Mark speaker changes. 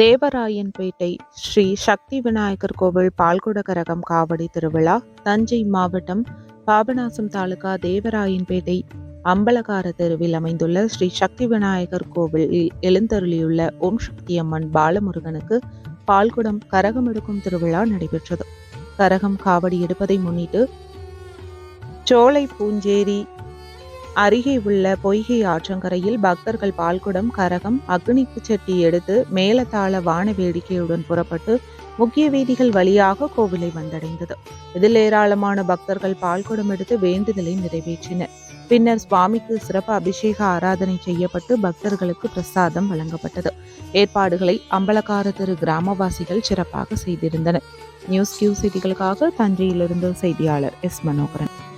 Speaker 1: தேவராயன்பேட்டை ஸ்ரீ சக்தி விநாயகர் கோவில் பால்குட கரகம் காவடி திருவிழா தஞ்சை மாவட்டம் பாபநாசம் தாலுகா தேவராயன்பேட்டை அம்பலகார தெருவில் அமைந்துள்ள ஸ்ரீ சக்தி விநாயகர் கோவிலில் எழுந்தருளியுள்ள ஓம் சக்தி அம்மன் பாலமுருகனுக்கு பால்குடம் கரகம் எடுக்கும் திருவிழா நடைபெற்றது. கரகம் காவடி எடுப்பதை முன்னிட்டு சோலை பூஞ்சேரி அருகே உள்ள பொய்கை ஆற்றங்கரையில் பக்தர்கள் பால்குடம் கரகம் அக்னிக்கு சட்டி எடுத்து மேலதாள வான வேடிக்கையுடன் புறப்பட்டு முக்கிய வீதிகள் வழியாக கோவிலை வந்தடைந்தது. இதில் ஏராளமான பக்தர்கள் பால்குடம் எடுத்து வேண்டுதலை நிறைவேற்றினர். பின்னர் சுவாமிக்கு சிறப்பு அபிஷேக ஆராதனை செய்யப்பட்டு பக்தர்களுக்கு பிரசாதம் வழங்கப்பட்டது. ஏற்பாடுகளை அம்பலக்கார திரு கிராமவாசிகள் சிறப்பாக செய்திருந்தனர். நியூஸ் கியூ செய்திகளுக்காக தஞ்சையிலிருந்து செய்தியாளர் எஸ். மனோகரன்.